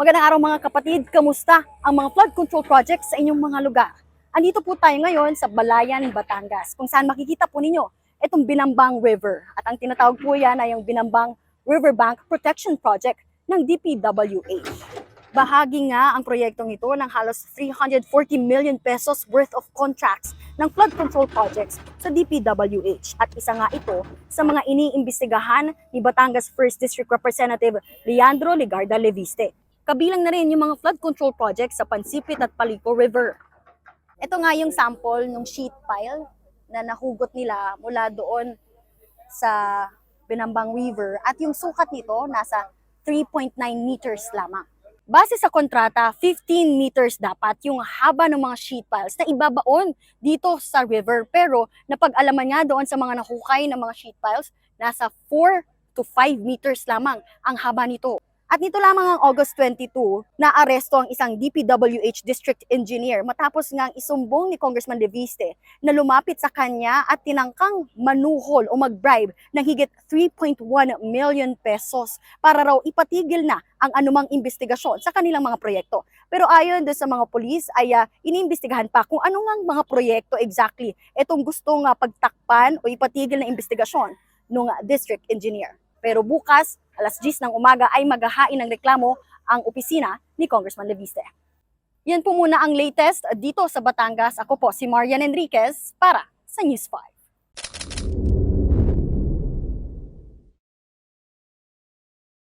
Magandang araw mga kapatid, kamusta ang mga flood control projects sa inyong mga lugar? Andito po tayo ngayon sa Balayan, Batangas, kung saan makikita po ninyo itong Binambang River. At ang tinatawag po yan ay yung Binambang Riverbank Protection Project ng DPWH. Bahagi nga ang proyektong ito ng halos 340 million pesos worth of contracts ng flood control projects sa DPWH. At isa nga ito sa mga iniimbestigahan ni Batangas 1st District Representative Leandro Ligarda Leviste. Kabilang na rin yung mga flood control projects sa Pansipit at Palico River. Ito nga yung sample ng sheet pile na nahugot nila mula doon sa Binambang River at yung sukat nito nasa 3.9 meters lamang. Base sa kontrata, 15 meters dapat yung haba ng mga sheet piles na ibabaon dito sa river. Pero napag-alaman nga doon sa mga nahukay ng mga sheet piles, nasa 4 to 5 meters lamang ang haba nito. At nito lamang ang August 22 na aresto ang isang DPWH district engineer matapos ngang isumbong ni Congressman Leviste na lumapit sa kanya at tinangkang manuhol o mag-bribe ng higit 3.1 million pesos para raw ipatigil na ang anumang investigasyon sa kanilang mga proyekto. Pero ayon doon sa mga polis ay uh, iniimbestigahan pa kung ano nga mga proyekto exactly itong gustong uh, pagtakpan o ipatigil na investigasyon ng uh, district engineer. Pero bukas, alas 10 ng umaga ay maghahain ng reklamo ang opisina ni Congressman Leviste. Yan po muna ang latest dito sa Batangas. Ako po si Marian Enriquez para sa News 5.